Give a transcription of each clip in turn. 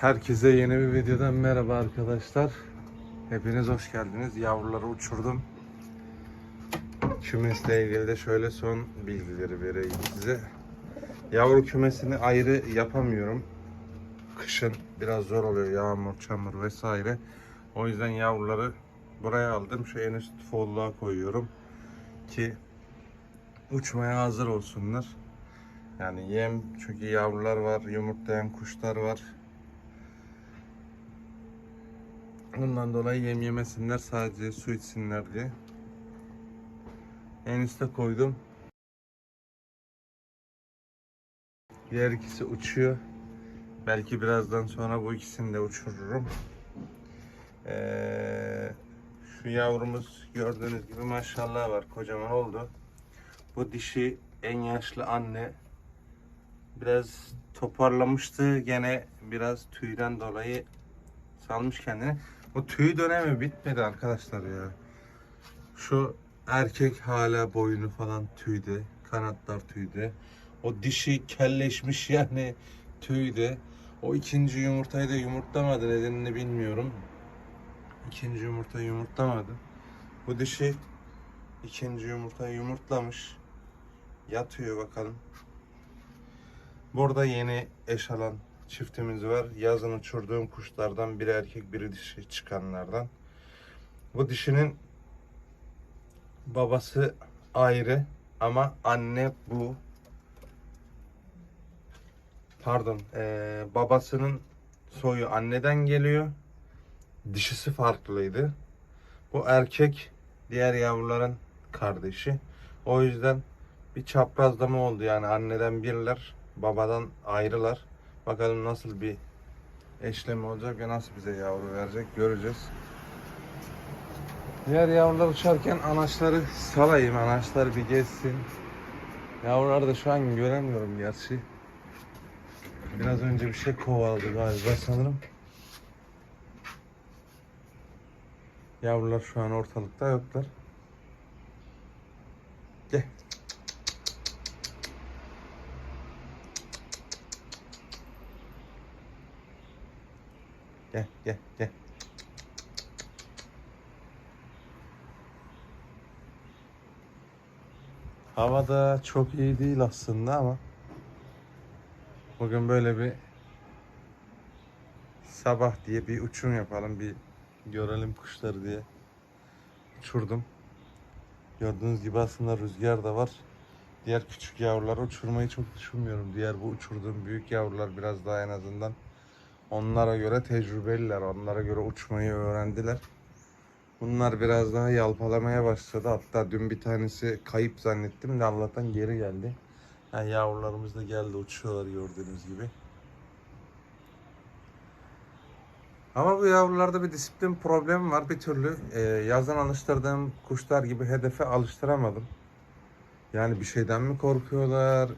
Herkese yeni bir videodan merhaba arkadaşlar. Hepiniz hoş geldiniz. Yavruları uçurdum. Kümesle ilgili de şöyle son bilgileri vereyim size. Yavru kümesini ayrı yapamıyorum. Kışın biraz zor oluyor yağmur, çamur vesaire. O yüzden yavruları buraya aldım. Şu en üst folluğa koyuyorum ki uçmaya hazır olsunlar. Yani yem çünkü yavrular var, yumurtlayan kuşlar var. Ondan dolayı yem yemesinler sadece su içsinler diye. En üste koydum. Diğer ikisi uçuyor. Belki birazdan sonra bu ikisini de uçururum. Ee, şu yavrumuz gördüğünüz gibi maşallah var. Kocaman oldu. Bu dişi en yaşlı anne. Biraz toparlamıştı. Gene biraz tüyden dolayı salmış kendini. O tüy dönemi bitmedi arkadaşlar ya. Şu erkek hala boynu falan tüyde. Kanatlar tüyde. O dişi kelleşmiş yani tüyde. O ikinci yumurtayı da yumurtlamadı nedenini bilmiyorum. İkinci yumurta yumurtlamadı. Bu dişi ikinci yumurtayı yumurtlamış. Yatıyor bakalım. Burada yeni eş alan çiftimiz var. Yazın uçurduğum kuşlardan biri erkek biri dişi çıkanlardan. Bu dişinin babası ayrı ama anne bu. Pardon, eee, babasının soyu anneden geliyor. Dişisi farklıydı. Bu erkek diğer yavruların kardeşi. O yüzden bir çaprazlama oldu yani anneden birler, babadan ayrılar. Bakalım nasıl bir eşleme olacak ve nasıl bize yavru verecek göreceğiz. Diğer yavrular uçarken anaçları salayım. Anaçlar bir gezsin. Yavruları da şu an göremiyorum gerçi. Biraz önce bir şey kovaladı galiba sanırım. Yavrular şu an ortalıkta yoklar. Gel. Gel gel gel. Hava da çok iyi değil aslında ama bugün böyle bir sabah diye bir uçum yapalım bir görelim kuşları diye uçurdum. Gördüğünüz gibi aslında rüzgar da var. Diğer küçük yavruları uçurmayı çok düşünmüyorum. Diğer bu uçurduğum büyük yavrular biraz daha en azından onlara göre tecrübeliler. Onlara göre uçmayı öğrendiler. Bunlar biraz daha yalpalamaya başladı. Hatta dün bir tanesi kayıp zannettim de Allah'tan geri geldi. Yani yavrularımız da geldi uçuyorlar gördüğünüz gibi. Ama bu yavrularda bir disiplin problemi var bir türlü. Ee, yazdan alıştırdığım kuşlar gibi hedefe alıştıramadım. Yani bir şeyden mi korkuyorlar?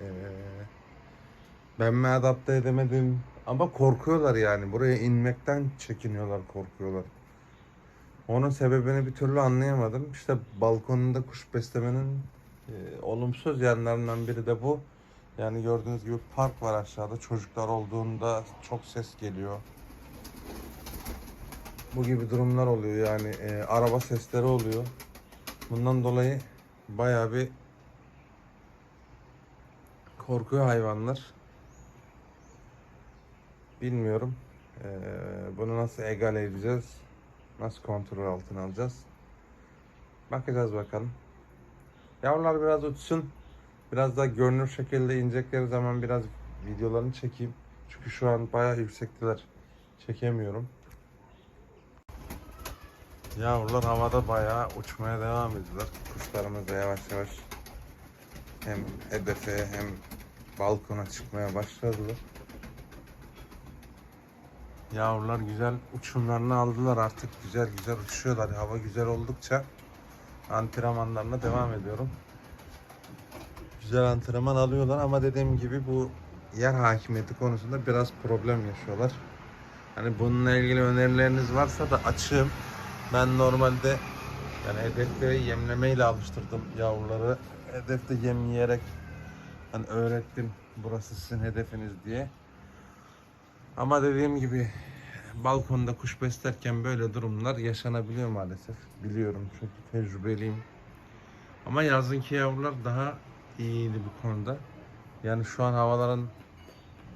Ee, ben mi adapte edemedim? Ama korkuyorlar yani. Buraya inmekten çekiniyorlar, korkuyorlar. Onun sebebini bir türlü anlayamadım. İşte balkonunda kuş beslemenin e, olumsuz yanlarından biri de bu. Yani gördüğünüz gibi park var aşağıda. Çocuklar olduğunda çok ses geliyor. Bu gibi durumlar oluyor yani e, araba sesleri oluyor. Bundan dolayı bayağı bir korkuyor hayvanlar. Bilmiyorum. E, bunu nasıl egale edeceğiz? Nasıl kontrol altına alacağız? Bakacağız bakalım. Yavrular biraz uçsun. Biraz daha görünür şekilde inecekleri zaman biraz videolarını çekeyim. Çünkü şu an bayağı yüksektiler. Çekemiyorum. Yavrular havada bayağı uçmaya devam ediyorlar. Kuşlarımız da yavaş yavaş hem hedefe hem balkona çıkmaya başladılar. Yavrular güzel uçumlarını aldılar artık güzel güzel uçuyorlar. Hava güzel oldukça antrenmanlarına devam ediyorum. Güzel antrenman alıyorlar ama dediğim gibi bu yer hakimiyeti konusunda biraz problem yaşıyorlar. Hani bununla ilgili önerileriniz varsa da açığım. Ben normalde yani hedefte yemlemeyle alıştırdım yavruları. Hedefte yem yiyerek hani öğrettim burası sizin hedefiniz diye. Ama dediğim gibi balkonda kuş beslerken böyle durumlar yaşanabiliyor maalesef. Biliyorum çünkü tecrübeliyim. Ama yazınki yavrular daha iyiydi bu konuda. Yani şu an havaların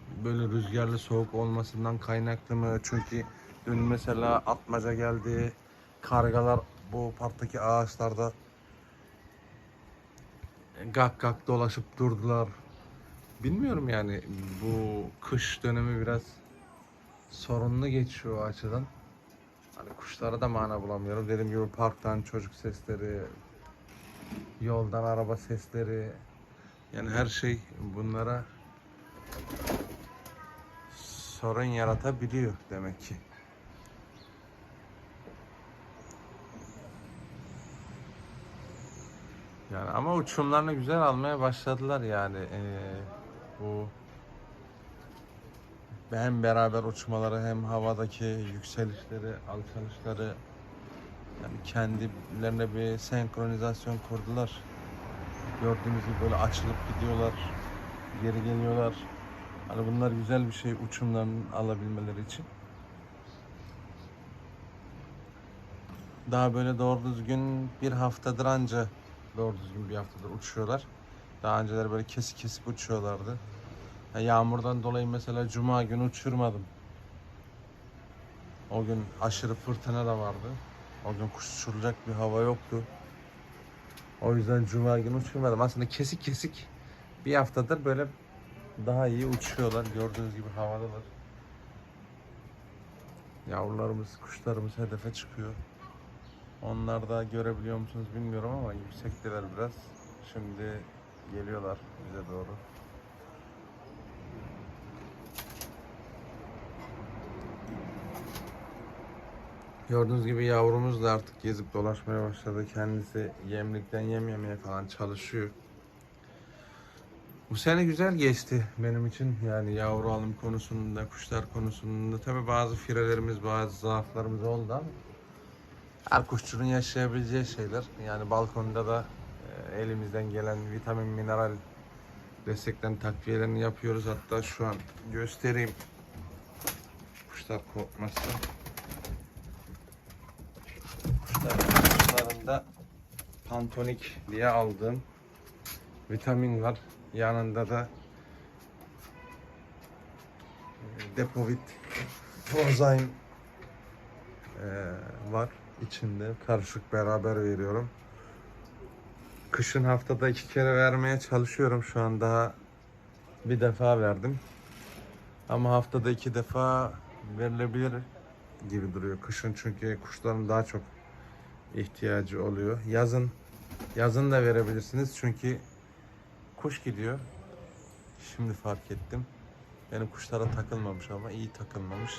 böyle rüzgarlı soğuk olmasından kaynaklı mı? Çünkü dün mesela atmaca geldi. Kargalar bu parktaki ağaçlarda gak gak dolaşıp durdular. Bilmiyorum yani bu kış dönemi biraz sorunlu geçiyor o açıdan. Hani kuşlara da mana bulamıyorum. Dediğim gibi parktan çocuk sesleri, yoldan araba sesleri, yani her şey bunlara sorun yaratabiliyor demek ki. Yani ama uçumlarını güzel almaya başladılar yani Ee, bu hem beraber uçmaları hem havadaki yükselişleri, alçalışları yani kendilerine bir senkronizasyon kurdular. Gördüğünüz gibi böyle açılıp gidiyorlar, geri geliyorlar. Hani bunlar güzel bir şey uçumlarını alabilmeleri için. Daha böyle doğru düzgün bir haftadır anca doğru düzgün bir haftadır uçuyorlar. Daha önceleri böyle kesik kesik uçuyorlardı. Ya yağmurdan dolayı mesela cuma günü uçurmadım. O gün aşırı fırtına da vardı. O gün kuş uçuracak bir hava yoktu. O yüzden cuma günü uçurmadım. Aslında kesik kesik bir haftadır böyle daha iyi uçuyorlar. Gördüğünüz gibi havadalar. Yavrularımız, kuşlarımız hedefe çıkıyor. Onlar da görebiliyor musunuz bilmiyorum ama yüksekteler biraz. Şimdi geliyorlar bize doğru. Gördüğünüz gibi yavrumuz da artık gezip dolaşmaya başladı. Kendisi yemlikten yem yemeye falan çalışıyor. Bu sene güzel geçti benim için. Yani yavru alım konusunda, kuşlar konusunda. Tabi bazı firelerimiz, bazı zaaflarımız oldu ama her kuşçunun yaşayabileceği şeyler. Yani balkonda da e, elimizden gelen vitamin, mineral desteklerini, takviyelerini yapıyoruz. Hatta şu an göstereyim. Kuşlar korkmasın. Kuşlar kuşlarında pantonik diye aldığım vitamin var. Yanında da e, Depovit Prozyme e, var içinde. Karışık beraber veriyorum. Kışın haftada iki kere vermeye çalışıyorum. Şu an daha bir defa verdim. Ama haftada iki defa verilebilir gibi duruyor. Kışın çünkü kuşların daha çok ihtiyacı oluyor. Yazın yazın da verebilirsiniz çünkü kuş gidiyor. Şimdi fark ettim. Benim kuşlara takılmamış ama iyi takılmamış.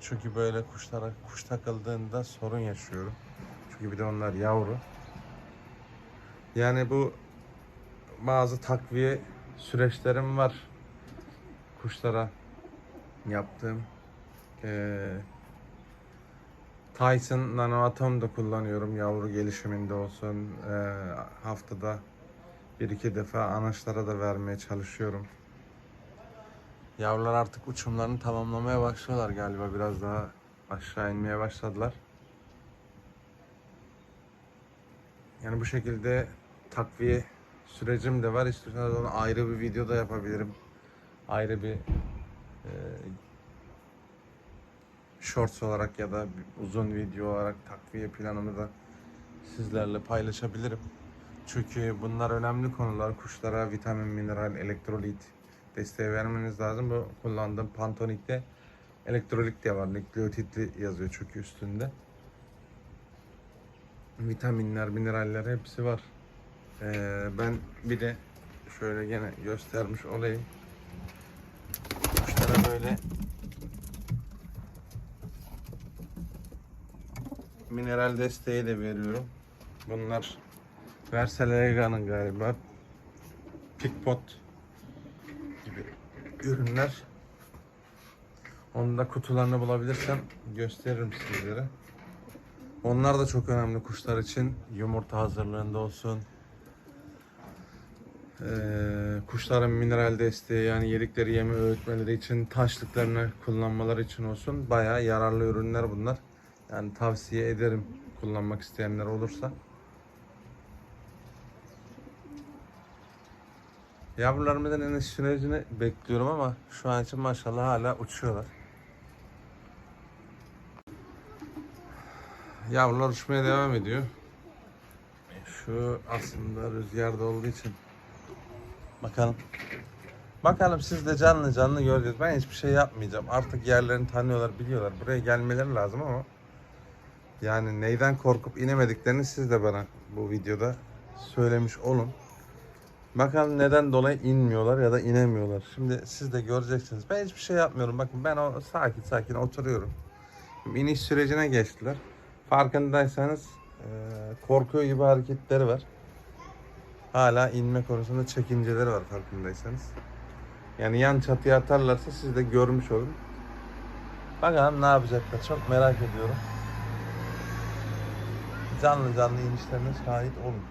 Çünkü böyle kuşlara kuş takıldığında sorun yaşıyorum. Çünkü bir de onlar yavru. Yani bu bazı takviye süreçlerim var. Kuşlara yaptığım. Ee, Tyson Nanoatom da kullanıyorum yavru gelişiminde olsun. Ee, haftada bir iki defa anaçlara da vermeye çalışıyorum. Yavrular artık uçumlarını tamamlamaya başlıyorlar galiba. Biraz daha aşağı inmeye başladılar. Yani bu şekilde takviye sürecim de var. İstiyorsanız onu ayrı bir video da yapabilirim. Ayrı bir e, shorts olarak ya da uzun video olarak takviye planımı da sizlerle paylaşabilirim. Çünkü bunlar önemli konular. Kuşlara vitamin, mineral, elektrolit desteği vermeniz lazım. Bu kullandığım Pantonik'te elektrolit de var. Nükleotitli yazıyor çünkü üstünde. Vitaminler, mineraller hepsi var. Ee, ben bir de şöyle gene göstermiş olayım. Kuşlara böyle mineral desteği de veriyorum. Bunlar Versalega'nın galiba Pickpot gibi ürünler. Onun da kutularını bulabilirsem gösteririm sizlere. Onlar da çok önemli kuşlar için. Yumurta hazırlığında olsun. Ee, kuşların mineral desteği yani yedikleri yemi öğütmeleri için taşlıklarını kullanmaları için olsun bayağı yararlı ürünler bunlar. Yani tavsiye ederim kullanmak isteyenler olursa. Yavrularımızın iniş sürecini bekliyorum ama şu an için maşallah hala uçuyorlar. Yavrular uçmaya devam ediyor. Şu aslında rüzgarda olduğu için. Bakalım. Bakalım siz de canlı canlı göreceğiz. Ben hiçbir şey yapmayacağım. Artık yerlerini tanıyorlar, biliyorlar. Buraya gelmeleri lazım ama yani neyden korkup inemediklerini siz de bana bu videoda söylemiş olun. Bakalım neden dolayı inmiyorlar ya da inemiyorlar. Şimdi siz de göreceksiniz. Ben hiçbir şey yapmıyorum. Bakın ben o sakin sakin oturuyorum. Şimdi iniş sürecine geçtiler. Farkındaysanız eee, korkuyor gibi hareketleri var. Hala inme konusunda çekinceleri var farkındaysanız. Yani yan çatıya atarlarsa siz de görmüş olun. Bakalım ne yapacaklar. Çok merak ediyorum. Canlı canlı inişlerine şahit olun.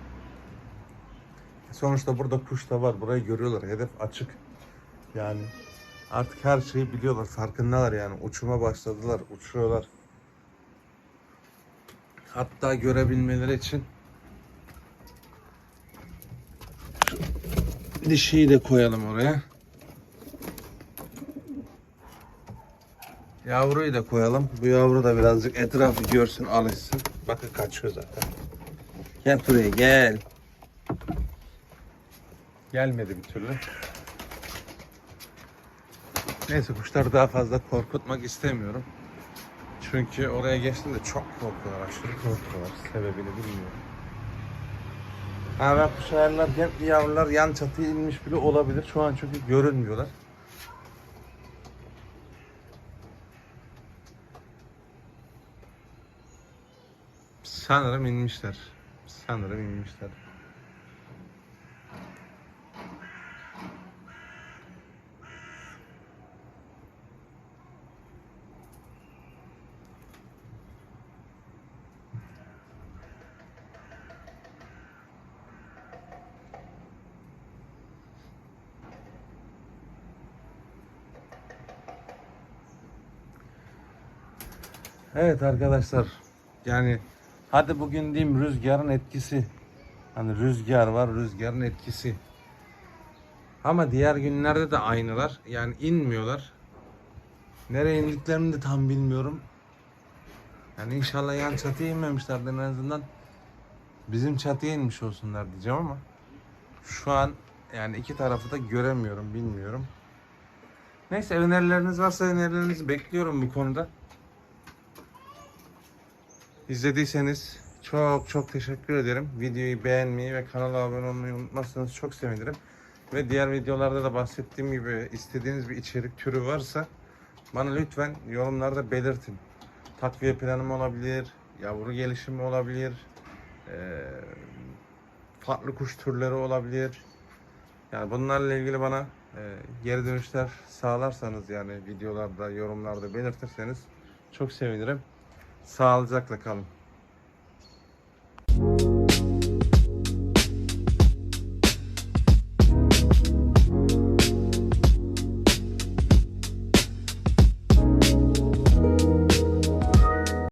Sonuçta burada kuş da var. Burayı görüyorlar. Hedef açık. Yani artık her şeyi biliyorlar. Farkındalar yani. Uçuma başladılar. Uçuyorlar. Hatta görebilmeleri için şu dişiyi de koyalım oraya. Yavruyu da koyalım. Bu yavru da birazcık etrafı görsün, alışsın. Bakın kaçıyor zaten. Gel buraya gel. Gelmedi bir türlü. Neyse kuşları daha fazla korkutmak istemiyorum. Çünkü oraya geçtiğinde çok korkuyorlar, aşırı korkuyorlar. Sebebini bilmiyorum. Ha ben kuş ayarlarken yavrular yan çatıya inmiş bile olabilir. Şu an çünkü görünmüyorlar. Sanırım inmişler. Sanırım inmişler. Evet arkadaşlar. Yani hadi bugün diyeyim rüzgarın etkisi. Hani rüzgar var, rüzgarın etkisi. Ama diğer günlerde de aynılar. Yani inmiyorlar. Nereye indiklerini de tam bilmiyorum. Yani inşallah yan çatıya inmemişlerdir en azından. Bizim çatıya inmiş olsunlar diyeceğim ama şu an yani iki tarafı da göremiyorum, bilmiyorum. Neyse önerileriniz varsa önerilerinizi bekliyorum bu konuda. İzlediyseniz çok çok teşekkür ederim. Videoyu beğenmeyi ve kanala abone olmayı unutmazsanız çok sevinirim. Ve diğer videolarda da bahsettiğim gibi istediğiniz bir içerik türü varsa bana lütfen yorumlarda belirtin. Takviye planım olabilir, yavru gelişimi olabilir, farklı kuş türleri olabilir. Yani bunlarla ilgili bana geri dönüşler sağlarsanız yani videolarda, yorumlarda belirtirseniz çok sevinirim. Sağlıcakla kalın.